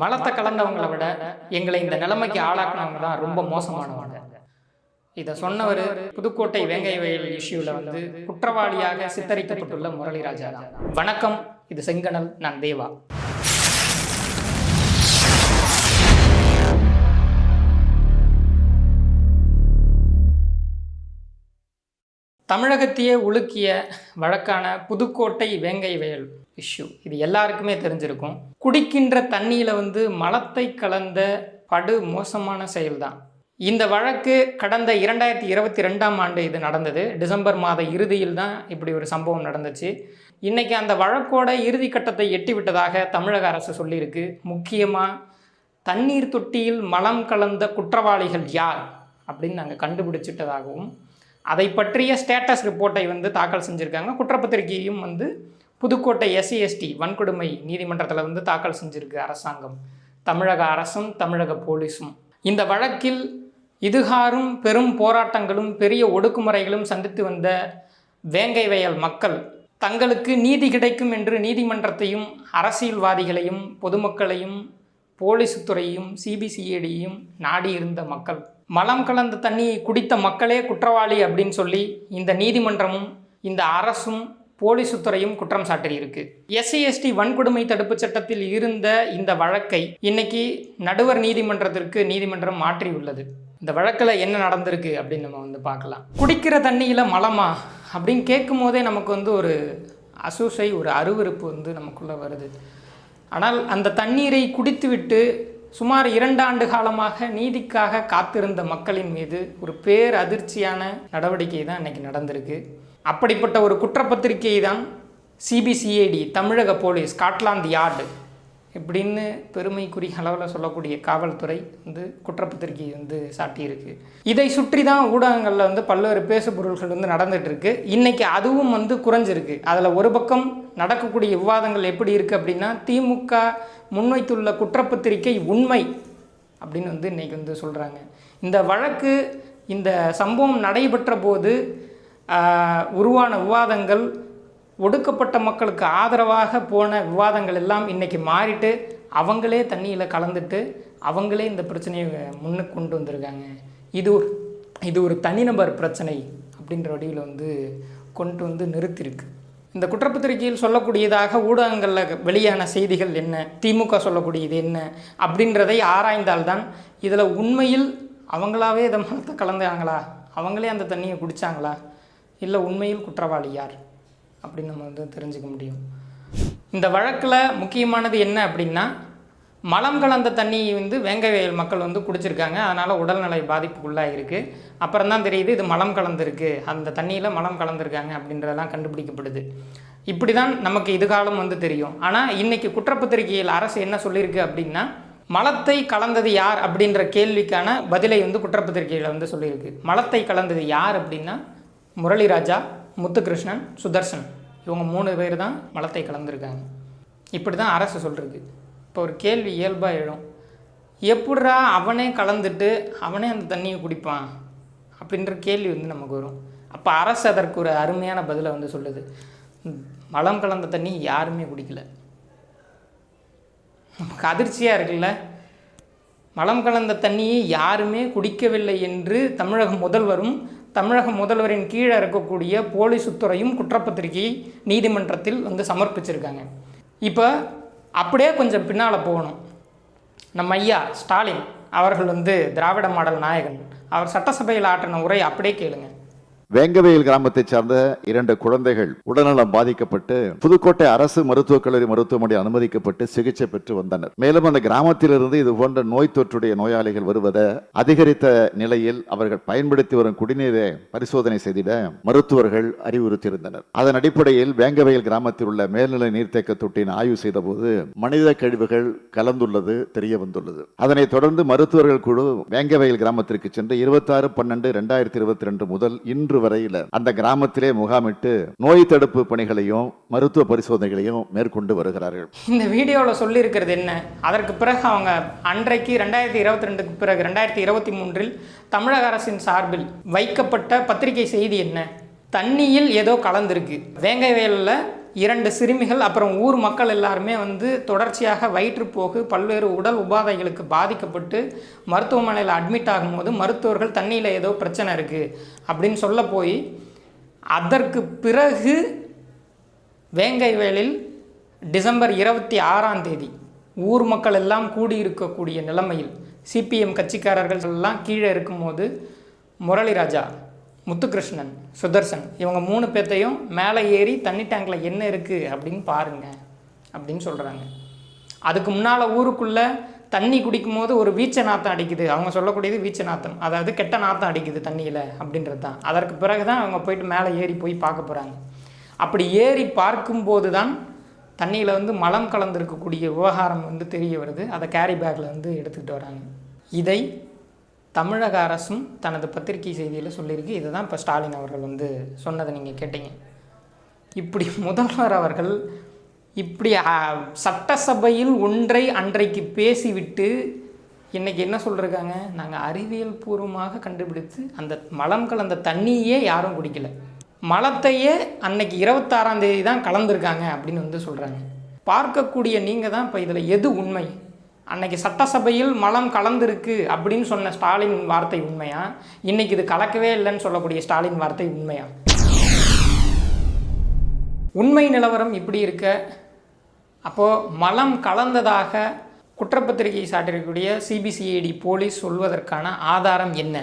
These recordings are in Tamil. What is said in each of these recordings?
மலத்தை கலந்தவங்களை விட எங்களை இந்த நிலைமைக்கு ஆளாக்குனவங்க தான் ரொம்ப மோசமானவங்க. இதை சொன்னவர் புதுக்கோட்டை வேங்கை வயல் இஷ்யூவில் வந்து குற்றவாளியாக சித்தரிக்கப்பட்டுள்ள முரளிராஜா தான். வணக்கம் இது செங்கனல் நான் தேவா. தமிழகத்தையே உலுக்கிய வழக்கான புதுக்கோட்டை வேங்கை வயல் இஷ்யூ இது எல்லாருக்குமே தெரிஞ்சிருக்கும். குடிக்கின்ற தண்ணியில் வந்து மலத்தை கலந்த படு மோசமான செயல்தான். இந்த வழக்கு கடந்த இரண்டாயிரத்தி இருபத்தி ரெண்டாம் ஆண்டு இது நடந்தது. டிசம்பர் மாத இறுதியில் தான் இப்படி ஒரு சம்பவம் நடந்துச்சு. இன்னைக்கு அந்த வழக்கோட இறுதி கட்டத்தை எட்டி விட்டதாக தமிழக அரசு சொல்லியிருக்கு. முக்கியமாக தண்ணீர் தொட்டியில் மலம் கலந்த குற்றவாளிகள் யார் அப்படின்னு நாங்கள் கண்டுபிடிச்சிட்டதாகவும் அதை பற்றிய ஸ்டேட்டஸ் ரிப்போர்ட்டை வந்து தாக்கல் செஞ்சுருக்காங்க. குற்றப்பத்திரிகையும் வந்து புதுக்கோட்டை எஸ்சி எஸ்டி வன்கொடுமை நீதிமன்றத்தில் வந்து தாக்கல் செஞ்சுருக்கு அரசாங்கம். தமிழக அரசும் தமிழக போலீஸும். இந்த வழக்கில் இதுகாரும் பெரும் போராட்டங்களும் பெரிய ஒடுக்குமுறைகளும் சந்தித்து வந்த வேங்கை வயல் மக்கள் தங்களுக்கு நீதி கிடைக்கும் என்று நீதிமன்றத்தையும் அரசியல்வாதிகளையும் பொதுமக்களையும் போலீஸ் துறையும் சிபிசிஐடியையும் நாடியிருந்த மக்கள். மலம் கலந்த தண்ணியை குடித்த மக்களே குற்றவாளி அப்படின்னு சொல்லி இந்த நீதிமன்றமும் இந்த அரசும் போலீஸ் துறையும் குற்றம் சாட்டியிருக்கு. எஸ்சி எஸ்டி வன்கொடுமை தடுப்பு சட்டத்தில் இருந்த இந்த வழக்கை இன்னைக்கு நடுவர் நீதிமன்றத்திற்கு நீதிமன்றம் மாற்றியுள்ளது. இந்த வழக்கில் என்ன நடந்திருக்கு அப்படின்னு நம்ம வந்து பார்க்கலாம். குடிக்கிற தண்ணியில் மலமா? அப்படின்னு கேட்கும் போதே நமக்கு வந்து ஒரு அசூசை ஒரு அருவருப்பு வந்து நமக்குள்ளே வருது. ஆனால் அந்த தண்ணீரை குடித்துவிட்டு சுமார் இரண்டு ஆண்டு காலமாக நீதிக்காக காத்திருந்த மக்களின் மீது ஒரு பேர் அதிர்ச்சியான நடவடிக்கை தான் இன்னைக்கு நடந்திருக்கு. அப்படிப்பட்ட ஒரு குற்றப்பத்திரிகை தான் சிபிசிஐடி தமிழக போலீஸ் ஸ்காட்லாந்து யார்டு இப்படின்னு பெருமைக்குரிய அளவில் சொல்லக்கூடிய காவல்துறை வந்து குற்றப்பத்திரிகை வந்து சாட்டியிருக்கு. இதை சுற்றி தான் ஊடகங்களில் வந்து பல்வேறு பேசுபொருள்கள் வந்து நடந்துகிட்ருக்கு இன்றைக்கி அதுவும் வந்து குறைஞ்சிருக்கு. அதில் ஒரு பக்கம் நடக்கக்கூடிய விவாதங்கள் எப்படி இருக்குது அப்படின்னா திமுக முன்வைத்துள்ள குற்றப்பத்திரிகை உண்மை அப்படின்னு வந்து இன்றைக்கி வந்து சொல்கிறாங்க இந்த வழக்கு இந்த சம்பவம் நடைபெற்ற போது உருவான விவாதங்கள் ஒடுக்கப்பட்ட மக்களுக்கு ஆதரவாக போன விவாதங்கள் எல்லாம் இன்னைக்கு மாறிட்டு அவங்களே தண்ணியில் கலந்துட்டு அவங்களே இந்த பிரச்சனையை முன்னுக்கு கொண்டு வந்திருக்காங்க. இது ஒரு இது ஒரு தனிநபர் பிரச்சனை அப்படின்ற வடிவில் வந்து கொண்டு வந்து நிறுத்தியிருக்கு. இந்த குற்றப்பத்திரிகையில் சொல்லக்கூடியதாக ஊடகங்களில் வெளியான செய்திகள் என்ன திமுக சொல்லக்கூடியது என்ன அப்படின்றதை ஆராய்ந்தால்தான் இதில் உண்மையில் அவங்களாவே இதை மனத்தை கலந்தாங்களா? அவங்களே அந்த தண்ணியை குடித்தாங்களா இல்லை உண்மையில் குற்றவாளி யார்? அப்படின்னு நம்ம வந்து தெரிஞ்சுக்க முடியும். இந்த வழக்கில் முக்கியமானது என்ன அப்படின்னா மலம் கலந்த தண்ணியை வந்து வேங்கை வயல் மக்கள் வந்து குடிச்சிருக்காங்க. அதனால் உடல்நிலை பாதிப்புக்குள்ளாக இருக்குது அப்புறம் தான் தெரியுது இது மலம் கலந்துருக்கு. அந்த தண்ணியில் மலம் கலந்துருக்காங்க அப்படின்றதெல்லாம் கண்டுபிடிக்கப்படுது. இப்படி தான் நமக்கு இதுகாலம் வந்து தெரியும். ஆனால் இன்றைக்கி குற்றப்பத்திரிகையில் அரசு என்ன சொல்லியிருக்கு அப்படின்னா மலத்தை கலந்தது யார் அப்படின்ற கேள்விக்கான பதிலை வந்து குற்றப்பத்திரிகையில் வந்து சொல்லியிருக்கு. மலத்தை கலந்தது யார் அப்படின்னா முரளிராஜா முத்துகிருஷ்ணன் சுதர்சன். இவங்க மூணு பேர் தான் மலத்தை கலந்துருக்காங்க. இப்படி தான் அரசு சொல்கிறது இப்போ ஒரு கேள்வி இயல்பாக எழும். எப்படா அவனே கலந்துட்டு அவனே அந்த தண்ணியை குடிப்பான்? அப்படின்ற கேள்வி வந்து நமக்கு வரும். அப்போ அரசு அதற்கு ஒரு அருமையான பதிலை வந்து சொல்லுது. மலம் கலந்த தண்ணி யாருமே குடிக்கல. நமக்கு அதிர்ச்சியாக இருக்குல்ல? மலம் கலந்த தண்ணியை யாருமே குடிக்கவில்லை என்று தமிழக முதல்வரும் தமிழக முதல்வரின் கீழே இருக்கக்கூடிய போலீஸ் துறையும் குற்றப்பத்திரிகையை நீதிமன்றத்தில் வந்து சமர்ப்பிச்சிருக்காங்க. இப்போ அப்படியே கொஞ்சம் பின்னால் போகணும். நம்ம ஐயா ஸ்டாலின் அவர்கள் வந்து திராவிட மாடல் நாயகன். அவர் சட்டசபையில் ஆற்றின உரை அப்படியே கேளுங்க. வேங்கவேல் கிராமத்தைச் சார்ந்த இரண்டு குழந்தைகள் உடல்நலம் பாதிக்கப்பட்டு புதுக்கோட்டை அரசு மருத்துவக் கல்லூரி மருத்துவமனையில் அனுமதிக்கப்பட்டு சிகிச்சை பெற்று வந்தனர். மேலும் அந்த கிராமத்திலிருந்து இது போன்ற நோய் தொற்றுடைய நோயாளிகள் வருவதை அதிகரித்த நிலையில் அவர்கள் பயன்படுத்தி வரும் குடிநீரை பரிசோதனை செய்திட மருத்துவர்கள் அறிவுறுத்தியிருந்தனர். அதன் அடிப்படையில் வேங்கவேல் கிராமத்தில் உள்ள மேல்நிலை நீர்த்தேக்க தொட்டின் ஆய்வு செய்தபோது மனித கழிவுகள் கலந்துள்ளது தெரிய வந்துள்ளது அதனைத் தொடர்ந்து மருத்துவர்கள் குழு வேங்கவயல் கிராமத்திற்கு சென்று இருபத்தாறு பன்னெண்டு ரெண்டாயிரத்தி இருபத்தி ரெண்டு முதல் இன்று வரையில அந்த கிராமத்திலே முகாமிட்டு நோய் தடுப்பு பணிகளையும் மருத்துவ பரிசோதனைகளையும் மேற்கொண்டு வருகிறார்கள். இந்த வீடியோவில் சொல்லியிருக்கிறது என்ன? அதற்கு பிறகு அவங்க அன்றைக்கு ரெண்டாயிரத்தி இருபத்தி ரெண்டுக்கு பிறகு ரெண்டாயிரத்தி இருபத்தி மூன்றில் தமிழக அரசின் சார்பில் வைக்கப்பட்ட பத்திரிகை செய்தி என்ன? தண்ணியில் ஏதோ கலந்திருக்கு. வேங்கை வயலில் இரண்டு சிறுமிகள் அப்புறம் ஊர் மக்கள் எல்லாருமே வந்து தொடர்ச்சியாக வயிற்றுப்போக்கு பல்வேறு உடல் உபாதைகளுக்கு பாதிக்கப்பட்டு மருத்துவமனையில் அட்மிட் ஆகும்போது மருத்துவர்கள் தண்ணியில் ஏதோ பிரச்சனை இருக்குது அப்படின்னு சொல்ல போய் அதற்கு பிறகு வேங்கைவேலில் டிசம்பர் இருபத்தி ஆறாம் தேதி ஊர் மக்கள் எல்லாம் கூடியிருக்கக்கூடிய நிலைமையில் சிபிஎம் கட்சிக்காரர்கள் எல்லாம் கீழே இருக்கும்போது முரளிராஜா முத்துகிருஷ்ணன் சுதர்சன் இவங்க மூணு பேர்த்தையும் மேலே ஏறி தண்ணி டேங்கில் என்ன இருக்குது அப்படின்னு பாருங்க அப்படின்னு சொல்கிறாங்க அதுக்கு முன்னால் ஊருக்குள்ளே தண்ணி குடிக்கும்போது ஒரு வீச்ச நாத்தம் அடிக்குது. அவங்க சொல்லக்கூடியது வீச்ச நாத்தம். அதாவது கெட்ட நாத்தம் அடிக்குது தண்ணியில் அப்படின்றது தான் அதற்கு பிறகு தான் அவங்க போயிட்டு மேலே ஏறி போய் பார்க்க போகிறாங்க அப்படி ஏறி பார்க்கும்போது தான் தண்ணியில் வந்து மலம் கலந்துருக்கக்கூடிய விவகாரம் வந்து தெரிய வருது. அதை கேரி பேக்கில் வந்து எடுத்துக்கிட்டு வராங்க. இதை தமிழக அரசும் தனது பத்திரிகை செய்தியில் சொல்லியிருக்கு. இதை தான் இப்போ ஸ்டாலின் அவர்கள் வந்து சொன்னதை நீங்கள் கேட்டீங்க. இப்படி முதல்வர் அவர்கள் இப்படி சட்டசபையில் ஒன்றை அன்றைக்கு பேசிவிட்டு இன்றைக்கி என்ன சொல்லிருக்காங்க? நாங்கள் அறிவியல் பூர்வமாக கண்டுபிடித்து அந்த மலம் கலந்த தண்ணியே யாரும் குடிக்கல. மலத்தையே அன்னைக்கு இருபத்தாறாம் தேதி தான் கலந்துருக்காங்க அப்படின்னு வந்து சொல்கிறாங்க பார்க்கக்கூடிய நீங்கள் தான் இப்போ இதில் எது உண்மை? அன்னைக்கு சட்டசபையில் மலம் கலந்துருக்கு அப்படின்னு சொன்ன ஸ்டாலின் வார்த்தை உண்மையா? இன்னைக்கு இது கலக்கவே இல்லைன்னு சொல்லக்கூடிய ஸ்டாலின் வார்த்தை உண்மையா? உண்மை நிலவரம் இப்படி இருக்க. அப்போது மலம் கலந்ததாக குற்றப்பத்திரிகை சாட்டிருக்கக்கூடிய சிபிசிஐடி போலீஸ் சொல்வதற்கான ஆதாரம் என்ன?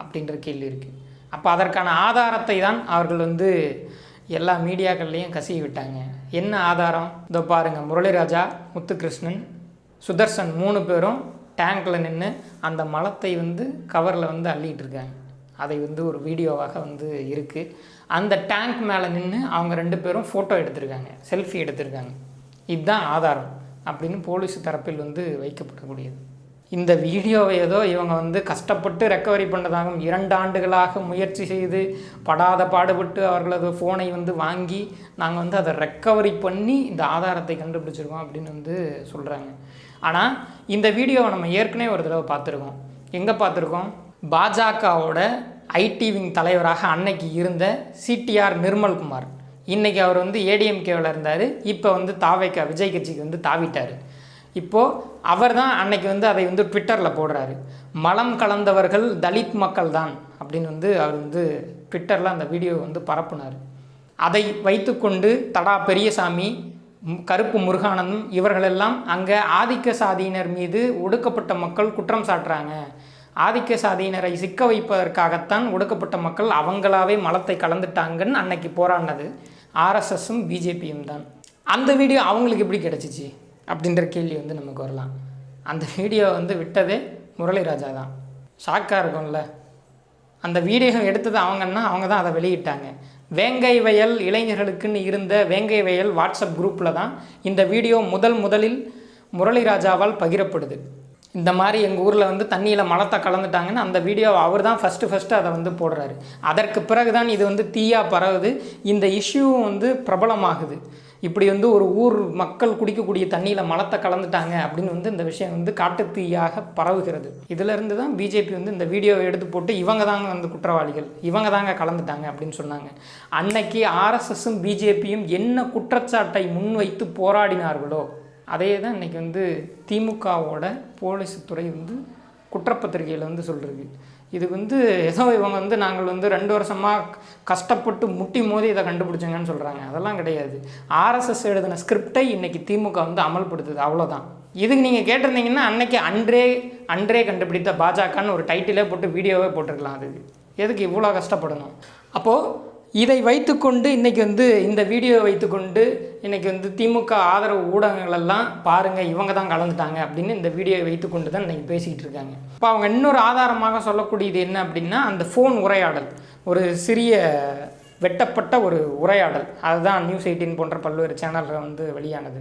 அப்படின்ற கேள்வி இருக்குது அப்போ அதற்கான ஆதாரத்தை தான் அவர்கள் வந்து எல்லா மீடியாக்கள்லேயும் கசிய விட்டாங்க என்ன ஆதாரம்? இதோ பாருங்கள் முரளிராஜா முத்துகிருஷ்ணன் சுதர்சன் மூணு பேரும் டேங்க்கில் நின்று அந்த மலத்தை வந்து கவரில் வந்து அள்ளிகிட்டு இருக்காங்க. அதை வந்து ஒரு வீடியோவாக வந்து இருக்குது அந்த டேங்க் மேலே நின்று அவங்க ரெண்டு பேரும் ஃபோட்டோ எடுத்திருக்காங்க. செல்ஃபி எடுத்திருக்காங்க. இதுதான் ஆதாரம் அப்படின்னு போலீஸ் தரப்பில் வந்து வைக்கப்படக்கூடியது. இந்த வீடியோவை ஏதோ இவங்க வந்து கஷ்டப்பட்டு ரெக்கவரி பண்ணதாகவும் இரண்டு ஆண்டுகளாக முயற்சி செய்து படாத பாடுபட்டு அவர்களது ஃபோனை வந்து வாங்கி நாங்கள் வந்து அதை ரெக்கவரி பண்ணி இந்த ஆதாரத்தை கண்டுபிடிச்சிருக்கோம் அப்படின்னு வந்து சொல்கிறாங்க ஆனால் இந்த வீடியோவை நம்ம ஏற்கனவே ஒரு தடவை பார்த்துருக்கோம். எங்கே பார்த்துருக்கோம்? பாஜகவோட ஐடிவிங் தலைவராக அன்னைக்கு இருந்த சிடிஆர் நிர்மல்குமார். இன்றைக்கி அவர் வந்து ஏடிஎம்கேவில் இருந்தார். இப்போ வந்து தாவைக்கா விஜய் கட்சிக்கு வந்து தாவிட்டார். இப்போது அவர் தான் அன்னைக்கு வந்து அதை வந்து ட்விட்டரில் போடுறாரு. மலம் கலந்தவர்கள் தலித் மக்கள் தான் அப்படின்னு வந்து அவர் வந்து ட்விட்டரில் அந்த வீடியோ வந்து பரப்புனார். அதை வைத்துக்கொண்டு தடா பெரியசாமி கருப்பு முருகானந்தம் இவர்களெல்லாம் அங்கே ஆதிக்க சாதியினர் மீது ஒடுக்கப்பட்ட மக்கள் குற்றம் சாட்டுறாங்க. ஆதிக்க சாதியினரை சிக்க வைப்பதற்காகத்தான் ஒடுக்கப்பட்ட மக்கள் அவங்களாவே மலத்தை கலந்துட்டாங்கன்னு அன்னைக்கு போராடினது ஆர்எஸ்எஸும் பிஜேபியும் தான். அந்த வீடியோ அவங்களுக்கு எப்படி கிடச்சிச்சு அப்படின்ற கேள்வி வந்து நமக்கு வரலாம். அந்த வீடியோ வந்து விட்டதே முரளிராஜா தான். ஷாக்காக இருக்கும்ல. அந்த வீடியோ எடுத்தது அவங்கன்னா அவங்க தான் அதை வெளியிட்டாங்க. வேங்கை வயல் இளைஞர்களுக்குன்னு இருந்த வேங்கை வயல் வாட்ஸ்அப் குரூப்பில் தான் இந்த வீடியோ முதல் முதலில் முரளிராஜாவால் பகிரப்படுது. இந்த மாதிரி எங்கள் ஊரில் வந்து தண்ணியில் மலத்தை கலந்துட்டாங்கன்னு அந்த வீடியோ அவர் தான் ஃபஸ்ட்டு ஃபஸ்ட்டு அதை வந்து போடுறாரு. அதற்கு பிறகு தான் இது வந்து தீயாக பரவுது. இந்த இஷ்யூவும் வந்து பிரபலமாகுது. இப்படி வந்து ஒரு ஊர் மக்கள் குடிக்கக்கூடிய தண்ணியில் மலத்தை கலந்துட்டாங்க அப்படின்னு வந்து இந்த விஷயம் வந்து காட்டுத்தீயாக பரவுகிறது. இதிலிருந்து தான் பிஜேபி வந்து இந்த வீடியோவை எடுத்து போட்டு இவங்க தாங்க வந்து குற்றவாளிகள் இவங்க தாங்க கலந்துட்டாங்க அப்படின்னு சொன்னாங்க. அன்னைக்கு ஆர்எஸ்எஸும் பிஜேபியும் என்ன குற்றச்சாட்டை முன்வைத்து போராடினார்களோ அதே தான் இன்றைக்கி வந்து திமுகவோட போலீஸ் துறை வந்து குற்றப்பத்திரிகையில் வந்து சொல்கிறது இது வந்து ஏதோ இவங்க வந்து நாங்கள் வந்து ரெண்டு வருஷமாக கஷ்டப்பட்டு முட்டி மோதி இதை கண்டுபிடிச்சோங்கன்னு சொல்கிறாங்க அதெல்லாம் கிடையாது. ஆர்எஸ்எஸ் எழுதின ஸ்கிரிப்டை இன்றைக்கி திமுக வந்து அமல்படுத்துது. அவ்வளோதான் இதுக்கு நீங்கள் கேட்டிருந்தீங்கன்னா அன்னைக்கு அன்றே அன்றே கண்டுபிடித்த பாஜகன்னு ஒரு டைட்டிலே போட்டு வீடியோவே போட்டிருக்கலாம். அதுக்கு எதுக்கு இவ்வளோ கஷ்டப்படணும்? அப்போது இதை வைத்துக்கொண்டு இன்றைக்கி வந்து இந்த வீடியோ வைத்துக்கொண்டு இன்றைக்கி வந்து திமுக ஆதரவு ஊடகங்களெல்லாம் பாருங்கள் இவங்க தான் கலந்துட்டாங்க அப்படின்னு இந்த வீடியோவை வைத்துக்கொண்டு தான் இன்றைக்கி பேசிக்கிட்டு இருக்காங்க. இப்போ அவங்க இன்னொரு ஆதாரமாக சொல்லக்கூடியது என்ன அப்படின்னா அந்த ஃபோன் உரையாடல் ஒரு சிறிய வெட்டப்பட்ட ஒரு உரையாடல். அதுதான் நியூஸ் எயிட்டின் போன்ற பல்வேறு சேனலில் வந்து வெளியானது.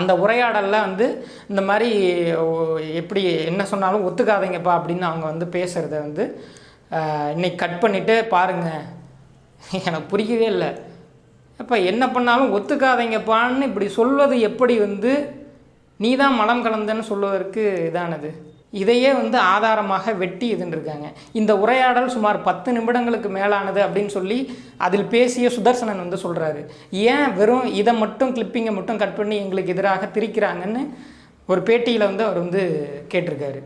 அந்த உரையாடலில் வந்து இந்த மாதிரி எப்படி என்ன சொன்னாலும் ஒத்துக்காதீங்கப்பா அப்படின்னு அவங்க வந்து பேசுகிறத வந்து இன்னைக்கு கட் பண்ணிவிட்டு பாருங்கள் எனக்கு புரியவே இல்லை. அப்போ என்ன பண்ணாலும் ஒத்துக்காதீங்கப்பான்னு இப்படி சொல்வது எப்படி வந்து நீ தான் மலம் கலந்தன்னு சொல்வதற்கு இதானது. இதையே வந்து ஆதாரமாக வெட்டி இருக்காங்க இந்த உரையாடல் சுமார் பத்து நிமிடங்களுக்கு மேலானது அப்படின்னு சொல்லி அதில் பேசிய சுதர்சனன் வந்து சொல்கிறாரு ஏன் வெறும் இதை மட்டும் கிளிப்பிங்கை மட்டும் கட் பண்ணி எங்களுக்கு எதிராக திரிக்கிறாங்கன்னு ஒரு பேட்டியில் வந்து அவர் வந்து கேட்டிருக்காரு.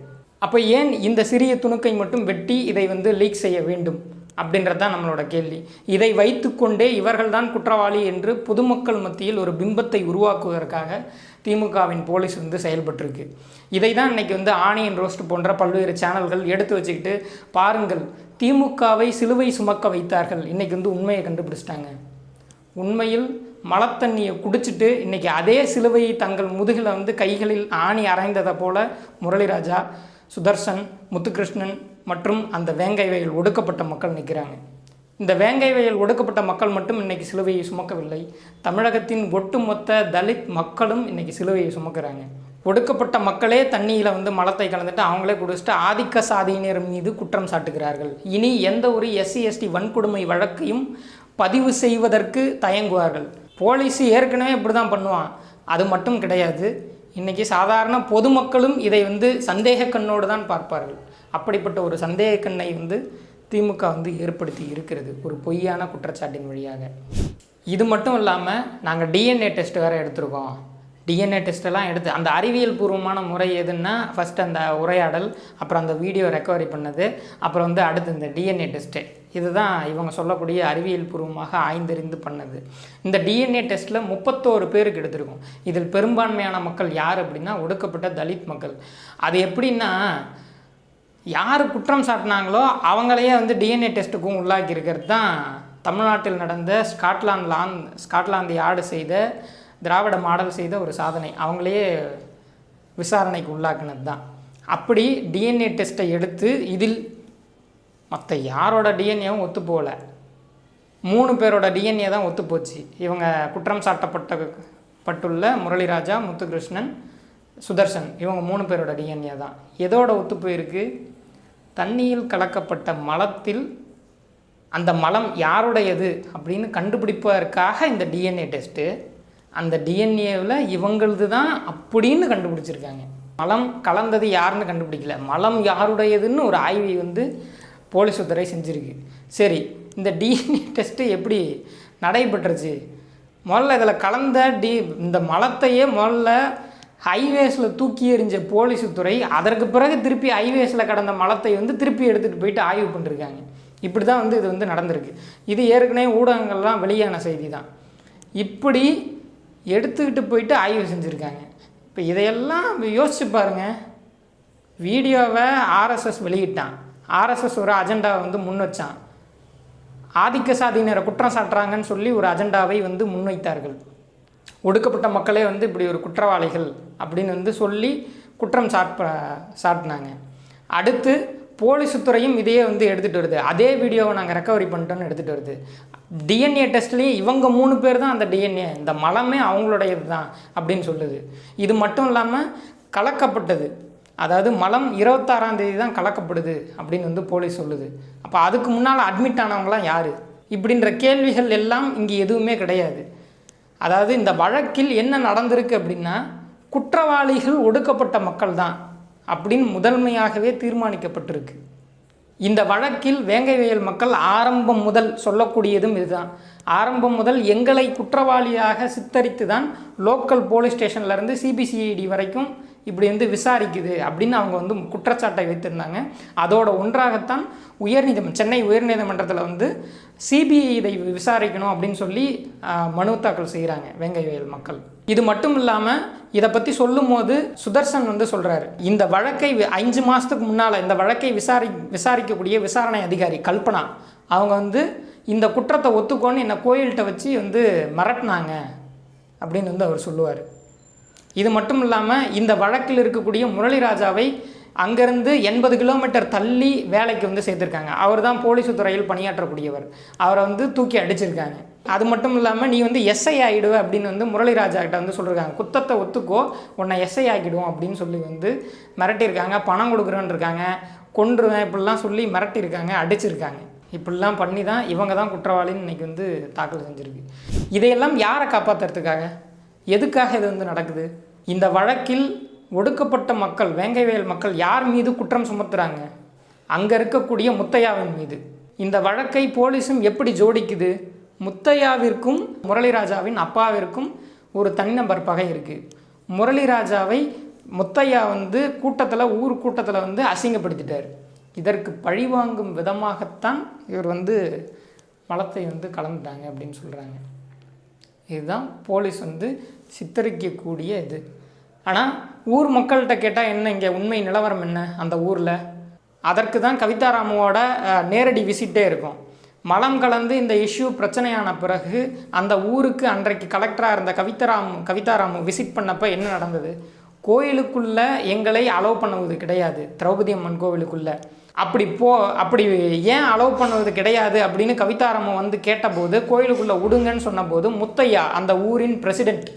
அப்போ ஏன் இந்த சிறிய துணுக்கை மட்டும் வெட்டி இதை வந்து லீக் செய்ய வேண்டும்? அப்படின்றது தான் நம்மளோட கேள்வி. இதை வைத்துக்கொண்டே இவர்கள்தான் குற்றவாளி என்று பொதுமக்கள் மத்தியில் ஒரு பிம்பத்தை உருவாக்குவதற்காக திமுகவின் போலீஸ் வந்து செயல்பட்டிருக்கு. இதை தான் இன்றைக்கி வந்து ஆனியன் ரோஸ்ட் போன்ற பல்வேறு சேனல்கள் எடுத்து வச்சுக்கிட்டு பாருங்கள் திமுகவை சிலுவை சுமக்க வைத்தார்கள். இன்றைக்கி வந்து உண்மையை கண்டுபிடிச்சிட்டாங்க. உண்மையில் மலத்தண்ணியை குடிச்சிட்டு இன்றைக்கி அதே சிலுவையை தங்கள் முதுகில் வந்து கைகளில் ஆணி அரைந்ததை போல முரளிராஜா சுதர்சன் முத்துகிருஷ்ணன் மற்றும் அந்த வேங்கை வயல் ஒடுக்கப்பட்ட மக்கள் நிற்கிறாங்க. இந்த வேங்கை வயல் ஒடுக்கப்பட்ட மக்கள் மட்டும் இன்றைக்கி சிலுவையை சுமக்கவில்லை. தமிழகத்தின் ஒட்டுமொத்த தலித் மக்களும் இன்றைக்கி சிலுவையை சுமக்கிறாங்க. ஒடுக்கப்பட்ட மக்களே தண்ணியில் வந்து மலத்தை கலந்துட்டு அவங்களே குடிச்சிட்டு ஆதிக்க சாதியினர் மீது குற்றம் சாட்டுகிறார்கள். இனி எந்த ஒரு எஸ்சி எஸ்டி வன்கொடுமை வழக்கையும் பதிவு செய்வதற்கு தயங்குவார்கள். போலீஸ் ஏற்கனவே இப்படி தான் பண்ணுவான். அது மட்டும் கிடையாது. இன்றைக்கி சாதாரண பொதுமக்களும் இதை வந்து சந்தேக கண்ணோடு தான் பார்ப்பார்கள். அப்படிப்பட்ட ஒரு சந்தேக கண்ணை வந்து திமுக வந்து ஏற்படுத்தி இருக்கிறது ஒரு பொய்யான குற்றச்சாட்டின் வழியாக. இது மட்டும் இல்லாமல் நாங்கள் டிஎன்ஏ டெஸ்ட் வேறு எடுத்திருக்கோம். டிஎன்ஏ டெஸ்ட்டெல்லாம் எடுத்து அந்த அறிவியல் பூர்வமான முறை எதுன்னா ஃபஸ்ட் அந்த உரையாடல் அப்புறம் அந்த வீடியோ ரெக்கவரி பண்ணது அப்புறம் வந்து அடுத்து இந்த டிஎன்ஏ டெஸ்ட்டு இதுதான் இவங்க சொல்லக்கூடிய அறிவியல் பூர்வமாக ஆய்ந்தறிந்து பண்ணது. இந்த டிஎன்ஏ டெஸ்ட்டில் முப்பத்தோரு பேருக்கு எடுத்திருக்கோம். இதில் பெரும்பான்மையான மக்கள் யார் அப்படின்னா ஒடுக்கப்பட்ட தலித் மக்கள். அது எப்படின்னா யார் குற்றம் சாட்டினாங்களோ அவங்களையே வந்து டிஎன்ஏ டெஸ்ட்டுக்கும் உள்ளாக்கி இருக்கிறது தான் தமிழ்நாட்டில் நடந்த ஸ்காட்லாந்து லாந் ஸ்காட்லாந்து யார்டு செய்த திராவிட மாடல் செய்த ஒரு சாதனை. அவங்களையே விசாரணைக்கு உள்ளாக்கினது தான். அப்படி டிஎன்ஏ டெஸ்ட்டை எடுத்து இதில் மற்ற யாரோட டிஎன்ஏவும் ஒத்து போகல. மூணு பேரோட டிஎன்ஏ தான் ஒத்து போச்சு. இவங்க குற்றம் சாட்டப்பட்ட பட்டுள்ள முரளிராஜா முத்துகிருஷ்ணன் சுதர்சன் இவங்க மூணு பேரோட டிஎன்ஏ தான். எதோட ஒத்து போயிருக்கு? தண்ணியில் கலக்கப்பட்ட மலத்தில் அந்த மலம் யாருடையது அப்படின்னு கண்டுபிடிப்பதற்காக இந்த டிஎன்ஏ டெஸ்ட்டு அந்த டிஎன்ஏவில் இவங்களது தான் அப்படின்னு கண்டுபிடிச்சிருக்காங்க. மலம் கலந்தது யாருன்னு கண்டுபிடிக்கல. மலம் யாருடையதுன்னு ஒரு ஆய்வை வந்து போலீஸ் துறை செஞ்சுருக்கு. சரி இந்த டிஎன்ஏ டெஸ்ட்டு எப்படி நடைபெற்றுச்சு? முதல்ல இதில் கலந்த டி இந்த மலத்தையே முதல்ல ஹைவேஸில் தூக்கி எறிஞ்ச போலீஸ் துறை அதற்கு பிறகு திருப்பி ஹைவேஸில் கடந்த மலத்தை வந்து திருப்பி எடுத்துகிட்டு போயிட்டு ஆய்வு பண்ணிருக்காங்க. இப்படி தான் வந்து இது வந்து நடந்திருக்கு. இது ஏற்கனவே ஊடகங்கள்லாம் வெளியான செய்தி தான் இப்படி எடுத்துக்கிட்டு போயிட்டு ஆய்வு செஞ்சுருக்காங்க. இப்போ இதையெல்லாம் யோசிச்சு பாருங்கள் வீடியோவை ஆர்எஸ்எஸ் வெளியிட்டான். ஆர்எஸ்எஸ் ஒரு அஜெண்டாவை வந்து முன் வச்சான். ஆதிக்க சாதியினரை குற்றம் சாட்டுறாங்கன்னு சொல்லி ஒரு அஜெண்டாவை வந்து முன்வைத்தார்கள். ஒடுக்கப்பட்ட மக்களே வந்து இப்படி ஒரு குற்றவாளிகள் அப்படின்னு வந்து சொல்லி குற்றம் சாட்ப சாட்டினாங்க. அடுத்து போலீஸ் துறையும் இதையே வந்து எடுத்துகிட்டு வருது. அதே வீடியோவை நாங்கள் ரெக்கவரி பண்ணிட்டோன்னு எடுத்துகிட்டு வருது. டிஎன்ஏ டெஸ்ட்லேயும் இவங்க மூணு பேர் தான் அந்த டிஎன்ஏ இந்த மலமே அவங்களுடையது தான் அப்படின்னு சொல்லுது. இது மட்டும் இல்லாமல் கலக்கப்பட்டது. அதாவது மலம் இருபத்தாறாம் தேதி தான் கலக்கப்படுது அப்படின்னு வந்து போலீஸ் சொல்லுது. அப்போ அதுக்கு முன்னால் அட்மிட் ஆனவங்களாம் யார்? இப்படின்ற கேள்விகள் எல்லாம் இங்கே எதுவுமே கிடையாது. அதாவது இந்த வழக்கில் என்ன நடந்திருக்கு அப்படின்னா குற்றவாளிகள் ஒடுக்கப்பட்ட மக்கள் தான் அப்படின்னு முதன்மையாகவே தீர்மானிக்கப்பட்டிருக்கு. இந்த வழக்கில் வேங்கைவயல் மக்கள் ஆரம்பம் முதல் சொல்லக்கூடியதும் இதுதான். ஆரம்பம் முதல் எங்களை குற்றவாளியாக சித்தரித்து தான் லோக்கல் போலீஸ் ஸ்டேஷன்லேருந்து சிபிசிஐடி வரைக்கும் இப்படி வந்து விசாரிக்குது அப்படின்னு அவங்க வந்து குற்றச்சாட்டை வைத்திருந்தாங்க. அதோட ஒன்றாகத்தான் உயர்நீதிமன்றம் சென்னை உயர்நீதிமன்றத்தில் வந்து சிபிஐ இதை விசாரிக்கணும் அப்படின்னு சொல்லி மனு தாக்கல் செய்கிறாங்க வேங்கைவயல் மக்கள். இது மட்டும் இல்லாமல் இதை பற்றி சொல்லும்போது சுதர்சன் வந்து சொல்கிறாரு இந்த வழக்கை அஞ்சு மாதத்துக்கு முன்னால் இந்த வழக்கை விசாரி விசாரிக்கக்கூடிய விசாரணை அதிகாரி கல்பனா அவங்க வந்து இந்த குற்றத்தை ஒத்துக்கோன்னு என்னை கோயில்கிட்ட வச்சு வந்து மிரட்டினாங்க அப்படின்னு வந்து அவர் சொல்லுவார். இது மட்டும் இல்லாமல் இந்த வழக்கில் இருக்கக்கூடிய முரளிராஜாவை அங்கேருந்து எண்பது கிலோமீட்டர் தள்ளி வேலைக்கு வந்து சேர்த்துருக்காங்க. அவர் தான் போலீஸ் துறையில் பணியாற்றக்கூடியவர். அவரை வந்து தூக்கி அடிச்சிருக்காங்க. அது மட்டும் இல்லாமல் நீ வந்து எஸ்ஐ ஆகிடுவ அப்படின்னு வந்து முரளிராஜா கிட்ட வந்து சொல்லியிருக்காங்க குத்தத்தை ஒத்துக்கோ உன்னை எஸ்ஐ ஆக்கிடுவோம் அப்படின்னு சொல்லி வந்து மிரட்டியிருக்காங்க. பணம் கொடுக்குறேன்னு இருக்காங்க. கொன்றுவேன் இப்படிலாம் சொல்லி மிரட்டியிருக்காங்க. அடிச்சிருக்காங்க. இப்படிலாம் பண்ணி தான் இவங்க தான் குற்றவாளின்னு இன்னைக்கு வந்து தாக்கல் செஞ்சுருக்கு. இதையெல்லாம் யாரை காப்பாற்றுறதுக்காக எதுக்காக இது வந்து நடக்குது? இந்த வழக்கில் ஒடுக்கப்பட்ட மக்கள் வேங்கைவேல் மக்கள் யார் மீது குற்றம் சுமத்துறாங்க? அங்கே இருக்கக்கூடிய முத்தையாவின் மீது. இந்த வழக்கை போலீஸும் எப்படி ஜோடிக்குது? முத்தையாவிற்கும் முரளிராஜாவின் அப்பாவிற்கும் ஒரு தனிநபர் பகை இருக்குது முரளிராஜாவை முத்தையா வந்து கூட்டத்தில் ஊர் கூட்டத்தில் வந்து அசிங்கப்படுத்திட்டார். இதற்கு பழிவாங்கும் விதமாகத்தான் இவர் வந்து மலத்தை வந்து கலந்துட்டாங்க அப்படின்னு சொல்கிறாங்க இதுதான் போலீஸ் வந்து சித்தரிக்கக்கூடிய இது. ஆனால் ஊர் மக்கள்கிட்ட கேட்டால் என்ன இங்கே உண்மை நிலவரம் என்ன அந்த ஊரில்? அதற்கு தான் கவிதாராமுவோட நேரடி விசிட்டே இருக்கும். மலம் கலந்து இந்த இஷ்யூ பிரச்சனையான பிறகு அந்த ஊருக்கு அன்றைக்கு கலெக்டராக இருந்த கவிதாராம் கவிதாராமு விசிட் பண்ணப்போ என்ன நடந்தது? கோயிலுக்குள்ளே எங்களை அலோவ் பண்ணுவது கிடையாது. திரௌபதி அம்மன் கோவிலுக்குள்ளே. அப்படி போ அப்படி ஏன் அலோவ் பண்ணுவது கிடையாது அப்படின்னு கவிதாராமன் வந்து கேட்டபோது கோயிலுக்குள்ளே விடுங்கன்னு சொன்னபோது முத்தையா அந்த ஊரின் பிரசிடெண்ட்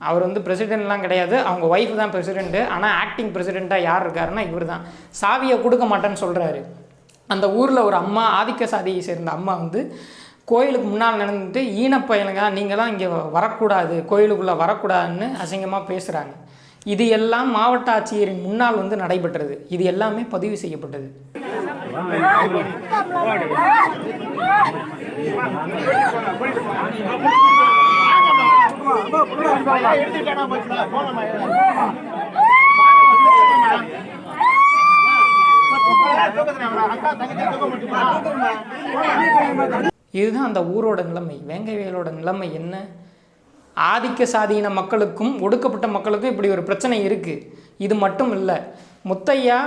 அவர் வந்து பிரசிடென்ட்லாம் கிடையாது அவங்க ஒய்ஃப் தான் பிரசிடெண்ட்டு ஆனால் ஆக்டிங் பிரசிடெண்ட்டாக யார் இருக்காருன்னா இவர் தான் சாவியை கொடுக்க மாட்டேன்னு சொல்கிறாரு அந்த ஊரில் ஒரு அம்மா ஆதிக்க சாதியை சேர்ந்த அம்மா வந்து கோயிலுக்கு முன்னால் நடந்துட்டு ஈனப்பயலுங்க நீங்களாம் இங்கே வரக்கூடாது கோயிலுக்குள்ளே வரக்கூடாதுன்னு அசிங்கமாக பேசுகிறாங்க இது எல்லாம் மாவட்ட ஆட்சியரின் முன்னால் வந்து நடைபெற்றது. இது எல்லாமே பதிவு செய்யப்பட்டது. இதுதான் அந்த ஊரோட நிலைமை. வேங்கைவேலோட நிலைமை என்ன? ஆதிக்க சாதியின மக்களுக்கும் ஒடுக்கப்பட்ட மக்களுக்கும் இப்படி ஒரு பிரச்சனை இருக்குது இது மட்டும் இல்லை. முத்தையா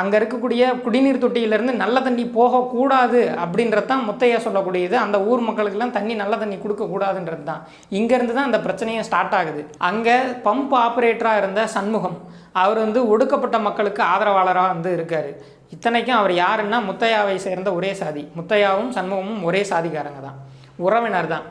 அங்கே இருக்கக்கூடிய குடிநீர் தொட்டியிலேருந்து நல்ல தண்ணி போகக்கூடாது அப்படின்றது தான் முத்தையா சொல்லக்கூடியது. அந்த ஊர் மக்களுக்கெல்லாம் தண்ணி நல்ல தண்ணி கொடுக்கக்கூடாதுன்றது தான். இங்கேருந்து தான் அந்த பிரச்சனையும் ஸ்டார்ட் ஆகுது. அங்கே பம்ப் ஆப்ரேட்டராக இருந்த சண்முகம் அவர் வந்து ஒடுக்கப்பட்ட மக்களுக்கு ஆதரவாளராக வந்து இருக்கார். இத்தனைக்கும் அவர் யாருன்னா முத்தையாவை சேர்ந்த ஒரே சாதி. முத்தையாவும் சண்முகமும் ஒரே சாதிக்காரங்க தான். உறவினர் தான்.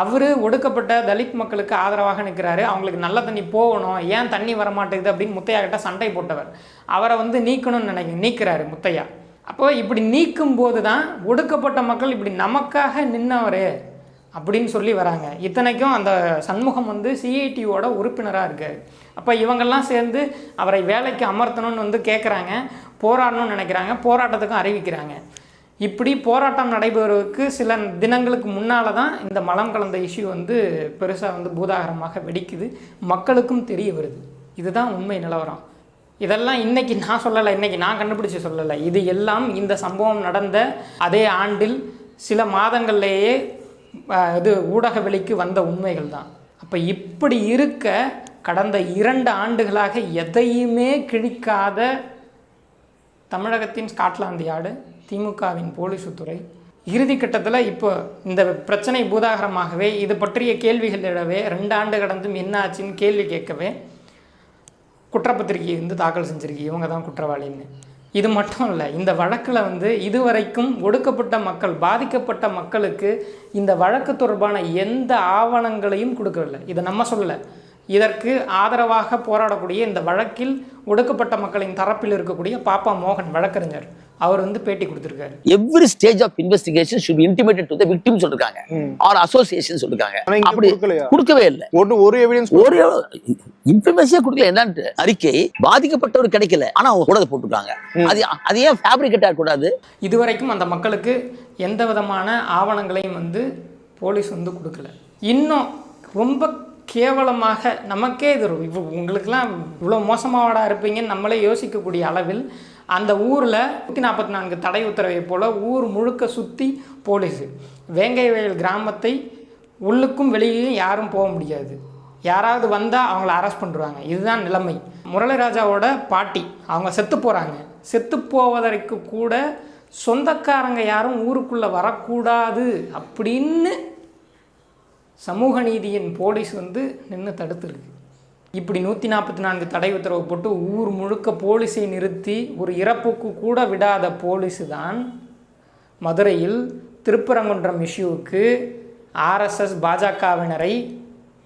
அவர் ஒடுக்கப்பட்ட தலித் மக்களுக்கு ஆதரவாக நிற்கிறாரு. அவங்களுக்கு நல்ல தண்ணி போகணும். ஏன் தண்ணி வர மாட்டேங்குது அப்படின்னு முத்தையா கிட்ட சண்டை போட்டவர். அவரை வந்து நீக்கணும்னு நினைக்க நீக்கிறாரு முத்தையா. அப்போ இப்படி நீக்கும் போது தான் ஒடுக்கப்பட்ட மக்கள் இப்படி நமக்காக நின்னவர் அப்படின்னு சொல்லி வராங்க. இத்தனைக்கும் அந்த சண்முகம் வந்து சிஐடியோட உறுப்பினராக இருக்கார். அப்போ இவங்கெல்லாம் சேர்ந்து அவரை வேலைக்கு அமர்த்தணும்னு வந்து கேட்குறாங்க போராடணும்னு நினைக்கிறாங்க. போராட்டத்துக்கும் அறிவிக்கிறாங்க. இப்படி போராட்டம் நடைபெறுவதற்கு சில தினங்களுக்கு முன்னால் தான் இந்த மலம் கலந்த இஷ்யூ வந்து பெருசாக வந்து பூதாகரமாக வெடிக்குது. மக்களுக்கும் தெரிய வருது. இதுதான் உண்மை நிலவரம். இதெல்லாம் இன்றைக்கி நான் சொல்லலை இன்றைக்கி நான் கண்டுபிடிச்சி சொல்லலை. இது எல்லாம் இந்த சம்பவம் நடந்த அதே ஆண்டில் சில மாதங்கள்லேயே இது ஊடக வெளிக்கு வந்த உண்மைகள் தான். அப்போ இப்படி இருக்க கடந்த இரண்டு ஆண்டுகளாக எதையுமே கிழிக்காத தமிழகத்தின் ஸ்காட்லாந்து யாடு திமுகவின் போலீஸ் துறை. இறுதி கட்டத்தில் இப்போ இந்த பிரச்சனை பூதாகரமாகவே இது பற்றிய கேள்விகளிடவே ரெண்டு ஆண்டு கடந்தும் என்ன ஆச்சுன்னு கேள்வி கேட்கவே குற்றப்பத்திரிகை வந்து தாக்கல் செஞ்சிருக்கு. இவங்க தான் குற்றவாளின்னு. இது மட்டும் இல்லை இந்த வழக்கில் வந்து இதுவரைக்கும் ஒடுக்கப்பட்ட மக்கள் பாதிக்கப்பட்ட மக்களுக்கு இந்த வழக்கு தொடர்பான எந்த ஆவணங்களையும் கொடுக்கவில்லை. இதை நம்ம சொல்லலை. இதற்கு ஆதரவாக போராடக்கூடிய இந்த வழக்கில் ஒடுக்கப்பட்ட மக்களின் தரப்பில் இருக்கக்கூடிய பாப்பா மோகன் வழக்கறிஞர். அவர் வந்து பேட்டி கொடுத்துருக்காரு. Every stage of investigation should be intimated to the victim சொல்லிருக்காங்க. ஆர் அசோசியேஷன் சொல்லிருக்காங்க. அப்படி? கொடுக்கவே இல்லை. ஒண்ணு ஒரு எவிடன்ஸ் ஒரு இன்ஃபர்மேஷனே கொடுக்கல. என்னன்ட்டு அறிக்கை பாதிக்கப்பட்டவர் கிடைக்கல. ஆனா அவங்க கூட போட்டுருக்காங்க. அது அது ஏன் ஃபேப்ரிகேட் ஆகக்கூடாது? இதுவரைக்கும் அந்த மக்களுக்கு எந்த விதமான ஆவணங்களையும் வந்து போலீஸ் வந்து கொடுக்கல. இன்னும் ரொம்ப கேவலமாக நமக்கே இது உங்களுக்கெல்லாம் இவ்வளோ மோசமாவடா இருப்பீங்கன்னு நம்மளே யோசிக்கக்கூடிய அளவில் அந்த ஊரில் நூற்றி நாற்பத்தி நான்கு தடை உத்தரவை போல் ஊர் முழுக்க சுற்றி போலீஸு வேங்கைவயல் கிராமத்தை உள்ளுக்கும் வெளியேயும் யாரும் போக முடியாது. யாராவது வந்தால் அவங்கள அரெஸ்ட் பண்ணுறாங்க இதுதான் நிலைமை. முரளிராஜாவோட பாட்டி அவங்க செத்து போகிறாங்க செத்து போவதற்கு கூட சொந்தக்காரங்க யாரும் ஊருக்குள்ளே வரக்கூடாது அப்படின்னு சமூக நீதியின் போலீஸ் வந்து நின்று தடுத்துருக்கு. இப்படி நூற்றி நாற்பத்தி நான்கு தடை உத்தரவு போட்டு ஊர் முழுக்க போலீஸை நிறுத்தி ஒரு இறப்புக்கு கூட விடாத போலீஸு தான் மதுரையில் திருப்பரங்குன்றம் இஷ்யூவுக்கு ஆர்எஸ்எஸ் பாஜகவினரை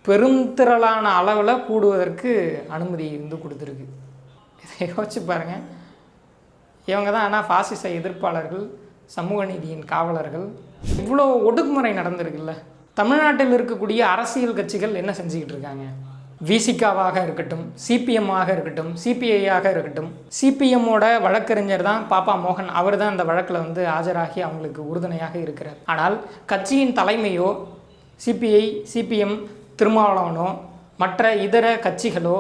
பெருந்திரளான அளவில் கூடுவதற்கு அனுமதி வந்து கொடுத்துருக்கு. இதை யோசிச்சு பாருங்கள் இவங்க தான் ஆனால் ஃபாசிச எதிர்ப்பாளர்கள் சமூக நீதியின் காவலர்கள். இவ்வளோ ஒடுக்குமுறை நடந்திருக்குல்ல. தமிழ்நாட்டில் இருக்கக்கூடிய அரசியல் கட்சிகள் என்ன செஞ்சுக்கிட்டு இருக்காங்க? விசிகாவாக இருக்கட்டும் சிபிஎம்மாக இருக்கட்டும் சிபிஐயாக இருக்கட்டும் சிபிஎம்மோட வழக்கறிஞர் தான் பாப்பா மோகன். அவர் தான் அந்த வழக்கில் வந்து ஆஜராகி அவங்களுக்கு உறுதுணையாக இருக்கிறார். ஆனால் கட்சியின் தலைமையோ சிபிஐ சிபிஎம் திருமாவளவனோ மற்ற இதர கட்சிகளோ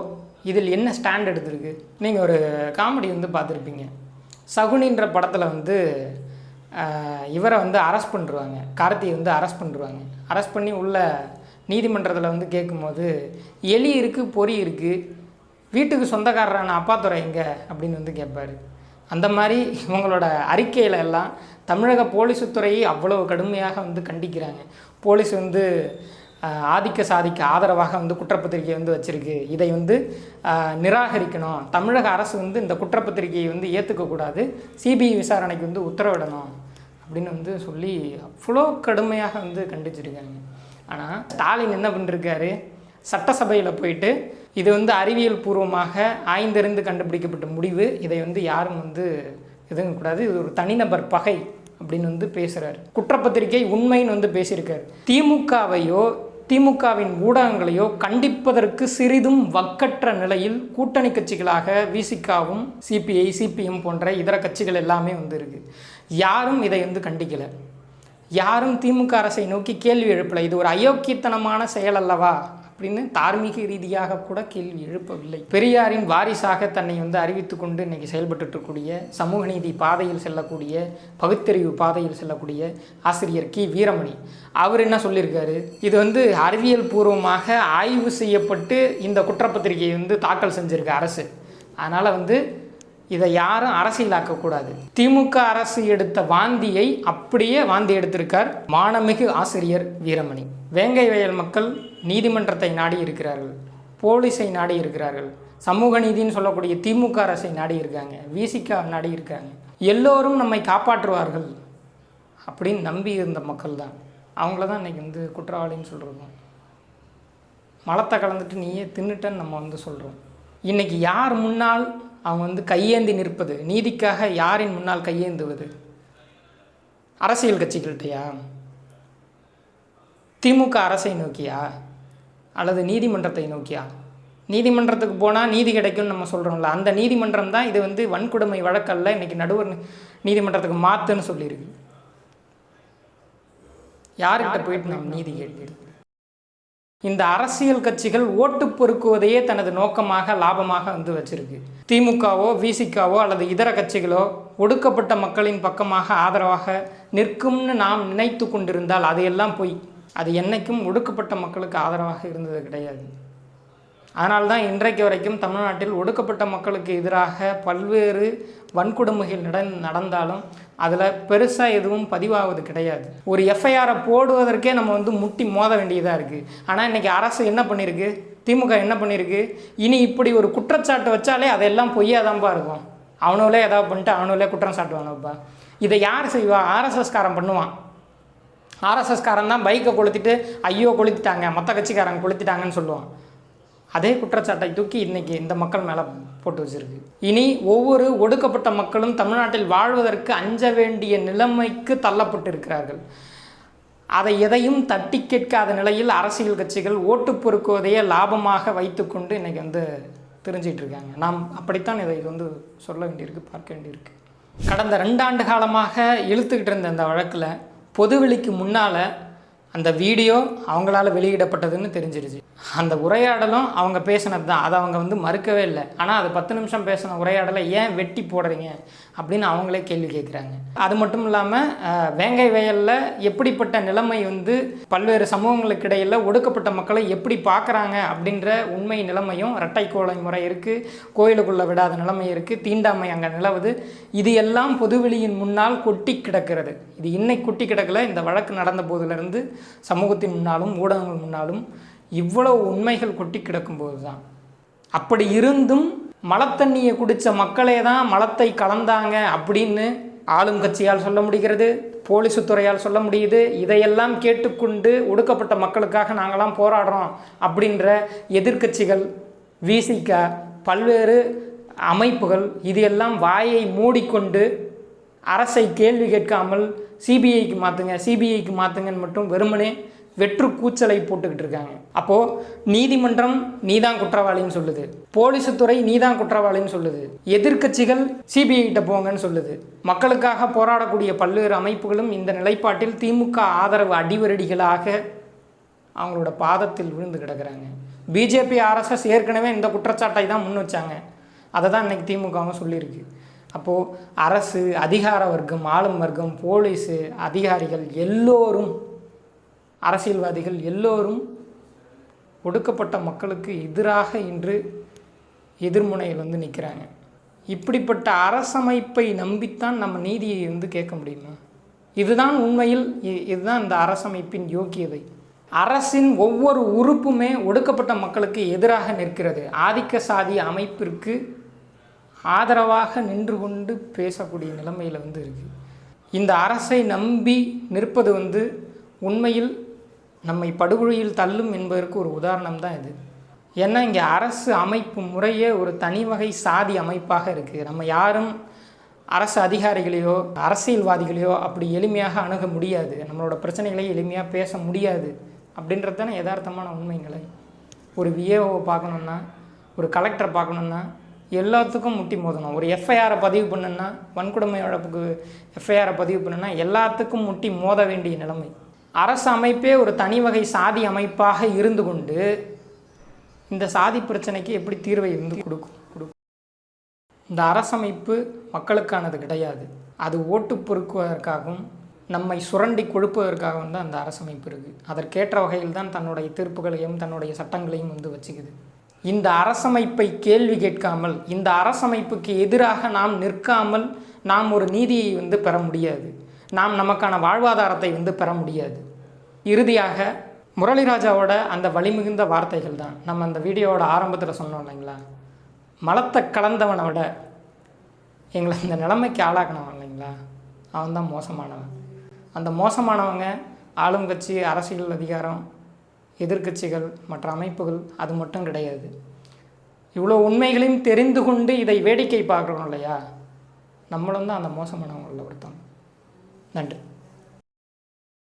இதில் என்ன ஸ்டாண்ட் எடுத்திருக்கு? நீங்கள் ஒரு காமெடி வந்து பார்த்துருப்பீங்க. சகுனின்ற படத்தில் வந்து இவரை வந்து அரெஸ்ட் பண்ணிருவாங்க. கார்த்தியை வந்து அரெஸ்ட் பண்ணிருவாங்க. அரெஸ்ட் பண்ணி உள்ள நீதிமன்றத்தில் வந்து கேட்கும்போது எலி இருக்குது பொறி இருக்குது வீட்டுக்கு சொந்தக்காரரான அப்பாத்துறை எங்க? அப்படின்னு வந்து கேட்பார் அந்த மாதிரி இவங்களோட அறிக்கையில எல்லாம் தமிழக போலீஸுத்துறையை அவ்வளவு கடுமையாக வந்து கண்டிக்கிறாங்க. போலீஸ் வந்து ஆதிக்க சாதிக்க ஆதரவாக வந்து குற்றப்பத்திரிகை வந்து வச்சுருக்கு. இதை வந்து நிராகரிக்கணும். தமிழக அரசு வந்து இந்த குற்றப்பத்திரிகையை வந்து ஏற்றுக்கக்கூடாது சிபிஐ விசாரணைக்கு வந்து உத்தரவிடணும் அப்படின்னு வந்து சொல்லி அவ்வளோ கடுமையாக வந்து கண்டிச்சிருக்காங்க. ஆனால் ஸ்டாலின் என்ன பண்ணிருக்காரு சட்டசபையில் போயிட்டு இது வந்து அறிவியல் பூர்வமாக ஆய்ந்தறிந்து கண்டுபிடிக்கப்பட்ட முடிவு. இதை வந்து யாரும் வந்து எதுவும் கூடாது இது ஒரு தனிநபர் பகை அப்படின்னு வந்து பேசுகிறார் குற்றப்பத்திரிகை உண்மைன்னு வந்து பேசியிருக்காரு. திமுகவையோ திமுகவின் ஊடகங்களையோ கண்டிப்பதற்கு சிறிதும் வக்கற்ற நிலையில் கூட்டணி கட்சிகளாக விசிகாவும் சிபிஐ சிபிஎம் போன்ற இதர கட்சிகள் எல்லாமே வந்து இருக்கு. யாரும் இதை வந்து கண்டிக்கலை. யாரும் திமுக அரசை நோக்கி கேள்வி எழுப்பலை. இது ஒரு அயோக்கியத்தனமான செயல் அல்லவா? அப்படின்னு தார்மீக ரீதியாக கூட கேள்வி எழுப்பவில்லை. பெரியாரின் வாரிசாக தன்னை வந்து அறிவித்து கொண்டு இன்னைக்கு செயல்பட்டு இருக்கக்கூடிய சமூக நீதி பாதையில் செல்லக்கூடிய பகுத்தறிவு பாதையில் செல்லக்கூடிய ஆசிரியர் கி. வீரமணி. அவர் என்ன சொல்லியிருக்காரு? இது வந்து அறிவியல் பூர்வமாக ஆய்வு செய்யப்பட்டு இந்த குற்றப்பத்திரிகையை வந்து தாக்கல் செஞ்சுருக்கு அரசு. அதனால் வந்து இதை யாரும் அரசியலாக்கக்கூடாது. திமுக அரசு எடுத்த வாந்தியை அப்படியே வாந்தி எடுத்திருக்கார் மானமிகு ஆசிரியர் வீரமணி. வேங்கை வயல் மக்கள் நீதிமன்றத்தை நாடி இருக்கிறார்கள். போலீஸை நாடி இருக்கிறார்கள். சமூக நீதின்னு சொல்லக்கூடிய திமுக அரசை நாடி இருக்காங்க. விசிகா நாடி இருக்காங்க. எல்லோரும் நம்மை காப்பாற்றுவார்கள் அப்படின்னு நம்பி இருந்த மக்கள் தான் அவங்கள தான் இன்றைக்கி வந்து குற்றவாளின்னு சொல்கிறோம் மலத்தை கலந்துட்டு நீயே தின்னுட்டன்னு நம்ம வந்து சொல்கிறோம் இன்னைக்கு யார் முன்னால் அவங்க வந்து கையேந்தி நிற்பது. நீதிக்காக யாரின் முன்னால் கையேந்துவது? அரசியல் கட்சிகள்கிட்டயா? திமுக அரசை நோக்கியா? அல்லது நீதிமன்றத்தை நோக்கியா? நீதிமன்றத்துக்கு போனால் நீதி கிடைக்கும்னு நம்ம சொல்கிறோம்ல அந்த நீதிமன்றம் தான் இது வந்து வன்கொடுமை வழக்கல்ல இன்னைக்கு நடுவர் நீதிமன்றத்துக்கு மாற்றுன்னு சொல்லியிருக்கு. யார்கிட்ட போயிட்டு நம்ம நீதி கேட்கிறது இந்த அரசியல் கட்சிகள் ஓட்டு பொறுக்குவதையே தனது நோக்கமாக லாபமாக வந்து வச்சிருக்கு. திமுகவோ விசிகாவோ அல்லது இதர கட்சிகளோ ஒடுக்கப்பட்ட மக்களின் பக்கமாக ஆதரவாக நிற்கும்னு நாம் நினைத்து கொண்டிருந்தால் அதையெல்லாம் போய் அது என்றைக்கும் ஒடுக்கப்பட்ட மக்களுக்கு ஆதரவாக இருந்தது கிடையாது. அதனால்தான் இன்றைக்கு வரைக்கும் தமிழ்நாட்டில் ஒடுக்கப்பட்ட மக்களுக்கு எதிராக பல்வேறு வன்கொடுமைகள் நட நடந்தாலும் அதில் பெருசாக எதுவும் பதிவாவது கிடையாது. ஒரு எஃப்ஐஆரை போடுவதற்கே நம்ம வந்து முட்டி மோத வேண்டியதாக இருக்குது ஆனால் இன்றைக்கி அரசு என்ன பண்ணியிருக்கு திமுக என்ன பண்ணியிருக்கு இனி இப்படி ஒரு குற்றச்சாட்டு வச்சாலே அதெல்லாம் பொய்யாதான்ப்பா இருக்கும். அவனுங்களே ஏதாவது பண்ணிட்டு அவனுங்களே குற்றம் சாட்டுவானுப்பா. இதை யார் செய்வா? ஆர்எஸ்எஸ்காரன் பண்ணுவான். ஆர்எஸ்எஸ்காரன் தான் பைக்கை கொளுத்திட்டு ஐயோ கொளுத்திட்டாங்க. மற்ற கட்சிக்காரங்க கொளுத்திட்டாங்கன்னு சொல்லுவான். அதே குற்றச்சாட்டை தூக்கி இன்னைக்கு இந்த மக்கள் மேலே போட்டு வச்சிருக்கு. இனி ஒவ்வொரு ஒடுக்கப்பட்ட மக்களும் தமிழ்நாட்டில் வாழ்வதற்கு அஞ்ச வேண்டிய நிலைமைக்கு தள்ளப்பட்டிருக்கிறார்கள் அதை எதையும் தட்டி கேட்காத நிலையில் அரசியல் கட்சிகள் ஓட்டு பொறுக்குவதையே லாபமாக வைத்துக்கொண்டு இன்றைக்கி வந்து தெரிஞ்சிட்டு இருக்காங்க. நாம் அப்படித்தான் இதை வந்து சொல்ல வேண்டியிருக்கு பார்க்க வேண்டியிருக்கு. கடந்த ரெண்டாண்டு காலமாக இழுத்துக்கிட்டு இருந்த இந்த வழக்கில் பொதுவெளிக்கு முன்னால் அந்த வீடியோ அவங்களால வெளியிடப்பட்டதுன்னு தெரிஞ்சிருச்சு. அந்த உரையாடலும் அவங்க பேசினது தான் அதை அவங்க வந்து மறுக்கவே இல்லை. ஆனால் அது பத்து நிமிஷம் பேசின உரையாடலை ஏன் வெட்டி போடுறீங்க அப்படின்னு அவங்களே கேள்வி கேட்குறாங்க அது மட்டும் இல்லாமல் வேங்கை வயலில் எப்படிப்பட்ட நிலைமை வந்து பல்வேறு சமூகங்களுக்கு இடையில் ஒடுக்கப்பட்ட மக்களை எப்படி பார்க்குறாங்க அப்படின்ற உண்மை நிலைமையும் இரட்டை கோலை முறை இருக்குது கோயிலுக்குள்ளே விடாத நிலைமை இருக்குது தீண்டாமை அங்கே நிலவுது. இது எல்லாம் பொதுவெளியின் முன்னால் கொட்டி கிடக்கிறது. இது இன்னைக்கு கொட்டி கிடக்கல. இந்த வழக்கு நடந்த போதிலிருந்து சமூகத்தின் முன்னாலும் ஊடகங்கள் முன்னாலும் இவ்வளவு உண்மைகள் கொட்டி கிடக்கும்போது தான் அப்படி இருந்தும் மலத்தண்ணியை குடித்த மக்களே தான் மலத்தை கலந்தாங்க அப்படின்னு ஆளும் கட்சியால் சொல்ல முடிகிறது போலீஸு துறையால் சொல்ல முடியுது. இதையெல்லாம் கேட்டுக்கொண்டு ஒடுக்கப்பட்ட மக்களுக்காக நாங்களாம் போராடுறோம் அப்படின்ற எதிர்க்கட்சிகள் விசிக பல்வேறு அமைப்புகள் இது எல்லாம் வாயை மூடிக்கொண்டு அரசை கேள்வி கேட்காமல் சிபிஐக்கு மாற்றுங்க சிபிஐக்கு மாற்றுங்கன்னு மட்டும் வெறுமனே வெற்று கூச்சலை போட்டுக்கிட்டு இருக்காங்க. அப்போது நீதிமன்றம் நீதான் குற்றவாளின்னு சொல்லுது. போலீஸ் துறை நீதான் குற்றவாளின்னு சொல்லுது. எதிர்க்கட்சிகள் சிபிஐ கிட்ட போங்கன்னு சொல்லுது. மக்களுக்காக போராடக்கூடிய பல்வேறு அமைப்புகளும் இந்த நிலைப்பாட்டில் திமுக ஆதரவு அடிவரடிகளாக அவங்களோட பாதத்தில் விழுந்து கிடக்குறாங்க. பிஜேபி ஆர்எஸ்எஸ் ஏற்கனவே இந்த குற்றச்சாட்டை தான் முன் வச்சாங்க. அதை தான் இன்னைக்கு திமுகவும் சொல்லியிருக்கு. அப்போது அரசு அதிகார வர்க்கம் ஆளும் வர்க்கம் போலீஸு அதிகாரிகள் எல்லோரும் அரசியல்வாதிகள் எல்லோரும் ஒடுக்கப்பட்ட மக்களுக்கு எதிராக இன்று எதிர்முனையில் வந்து நிற்கிறாங்க இப்படிப்பட்ட அரசமைப்பை நம்பித்தான் நம்ம நீதியை வந்து கேட்க முடியுமா? இதுதான் உண்மையில் இ- இதுதான் இந்த அரசமைப்பின் யோக்கியதை. அரசின் ஒவ்வொரு உறுப்புமே ஒடுக்கப்பட்ட மக்களுக்கு எதிராக நிற்கிறது. ஆதிக்க சாதி அமைப்பிற்கு ஆதரவாக நின்று கொண்டு பேசக்கூடிய நிலைமையில் வந்து இருக்குது இந்த அரசை நம்பி நிற்பது வந்து உண்மையில் நம்மை படுகொழியில் தள்ளும் என்பதற்கு ஒரு உதாரணம் தான் இது. ஏன்னா இங்கே அரசு அமைப்பு முறையே ஒரு தனி வகை சாதி அமைப்பாக இருக்குது நம்ம யாரும் அரசு அதிகாரிகளையோ அரசியல்வாதிகளையோ அப்படி எளிமையாக அணுக முடியாது. நம்மளோட பிரச்சனைகளை எளிமையாக பேச முடியாது. அப்படின்றது தானே யதார்த்தமான உண்மைங்களை ஒரு விஏஓவை பார்க்கணுன்னா ஒரு கலெக்டரை பார்க்கணுன்னா எல்லாத்துக்கும் முட்டி மோதணும். ஒரு எஃப்ஐஆரை பதிவு பண்ணுன்னா வன்கொடுமை வழப்புக்கு எஃப்ஐஆரை பதிவு பண்ணுன்னா எல்லாத்துக்கும் முட்டி மோத வேண்டிய நிலைமை. அரசு அமைப்பே ஒரு தனி வகை சாதி அமைப்பாக இருந்து கொண்டு இந்த சாதி பிரச்சனைக்கு எப்படி தீர்வை வந்து கொடுக்கும்? கொடுக்கும். இந்த அரசமைப்பு மக்களுக்கானது கிடையாது. அது ஓட்டு பொறுக்குவதற்காகவும் நம்மை சுரண்டி கொழுப்பதற்காகவும் தான் அந்த அரசமைப்பு இருக்குது அதற்கேற்ற வகையில் தான் தன்னுடைய தீர்ப்புகளையும் தன்னுடைய சட்டங்களையும் வந்து வச்சுக்குது. இந்த அரசமைப்பை கேள்வி கேட்காமல் இந்த அரசமைப்புக்கு எதிராக நாம் நிற்காமல் நாம் ஒரு நீதியை வந்து பெற முடியாது. நாம் நமக்கான வாழ்வாதாரத்தை வந்து பெற முடியாது. இறுதியாக முரளிராஜாவோட அந்த வலிமிகுந்த வார்த்தைகள் தான். நம்ம அந்த வீடியோவோட ஆரம்பத்தில் சொன்னோம் இல்லைங்களா? மலத்தை கலந்தவனை விட எங்களை இந்த நிலைமைக்கு ஆளாக்கினவன் இல்லைங்களா? அவன் தான் மோசமானவன். அந்த மோசமானவங்க ஆளும் கட்சி அரசியல் அதிகாரம் எதிர்க்கட்சிகள் மற்ற அமைப்புகள் அது மட்டும் கிடையாது. இவ்வளோ உண்மைகளையும் தெரிந்து கொண்டு இதை வேடிக்கை பார்க்குறோம் இல்லையா? நம்மளும் தான் அந்த மோசமானவங்களில் ஒருத்தவங்க நன்றி.